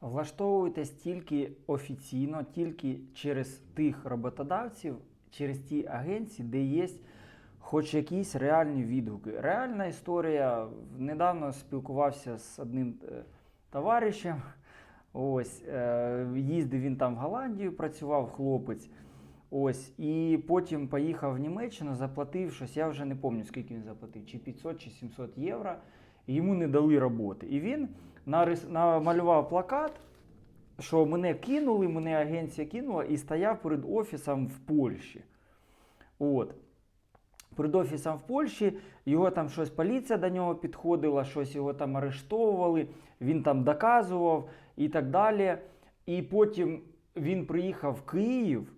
Влаштовуйтесь тільки офіційно, тільки через тих роботодавців, через ті агенції, де є хоч якісь реальні відгуки. Реальна історія. Недавно спілкувався з одним е, товаришем. Ось, е, їздив він там в Голландію, працював хлопець. Ось, і потім поїхав в Німеччину, заплатив щось, я вже не пам'ятаю, скільки він заплатив, чи 500, чи 700 євро, і йому не дали роботи. І він нарис- намалював плакат, що мене кинули, мене агенція кинула, і стояв перед офісом в Польщі. От. Перед офісом в Польщі його там щось поліція до нього підходила, щось його там арештовували, він там доказував і так далі. І потім він приїхав в Київ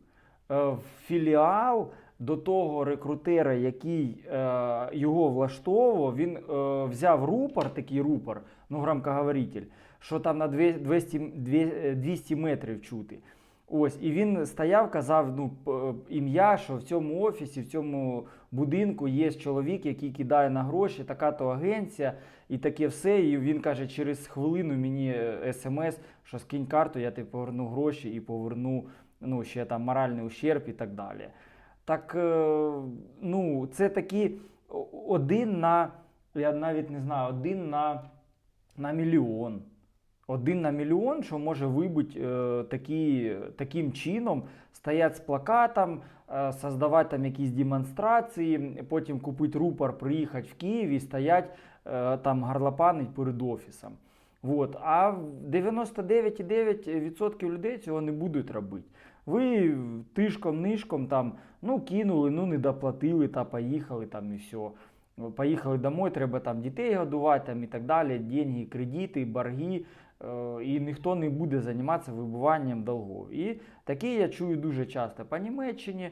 е, в філіал до того рекрутера, який е, його влаштовував. Він е, взяв рупор, такий рупор, ну громкоговоритель, що там на 200, е, 200 метрів чути. Ось, і він стояв, казав ну, ім'я, що в цьому офісі, в цьому будинку є чоловік, який кидає на гроші, така то агенція, і таке все. І він каже, через хвилину мені е, смс, що скинь карту, я тобі поверну гроші і поверну ну, ще там моральний ущерб і так далі. Так, е, ну, це такі один на, я навіть не знаю, один на, на мільйон. Один на мільйон, що може вибути е, такі, таким чином, стоять з плакатом, е, создавати там якісь демонстрації, потім купити рупор, приїхати в Київ і стоять е, там гарлопанить перед офісом. Вот. А 99,9% людей цього не будуть робити. Ви тишком-нишком там, ну, кинули, ну не доплатили та поїхали там і все. Поїхали домой, треба там дітей годувати там, і так далі, деньги, кредити, борги, е, і ніхто не буде займатися вибуванням долгов. І таке я чую дуже часто по Німеччині,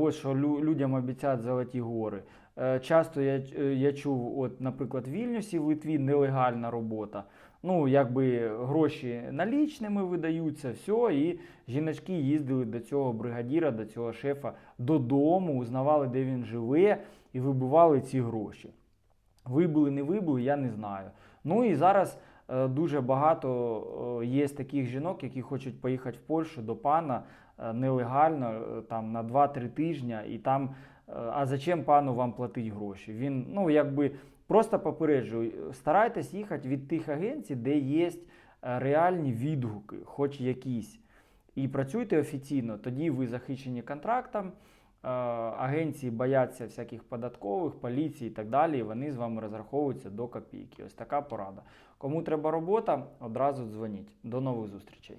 ось що лю- людям обіцяють золоті гори. Е, Часто я, е, я чув, от, наприклад, в Вільнюсі в Литві нелегальна робота. Ну, якби гроші налічними видаються, все, і жіночки їздили до цього бригадіра, до цього шефа додому, узнавали, де він живе, і вибивали ці гроші. Вибили, не вибили, я не знаю. Ну і зараз дуже багато е, є таких жінок, які хочуть поїхати в Польщу до пана е, нелегально, е, там на 2-3 тижні, і там. е, А зачем пану вам платити гроші? Він, ну, якби просто попереджую, старайтесь їхати від тих агенцій, де є е, реальні відгуки, хоч якісь. І працюйте офіційно, тоді ви захищені контрактом. Е, Агенції бояться всяких податкових, поліції і так далі. І вони з вами розраховуються до копійки. Ось така порада. Кому треба робота, одразу дзвоніть. До нових зустрічей.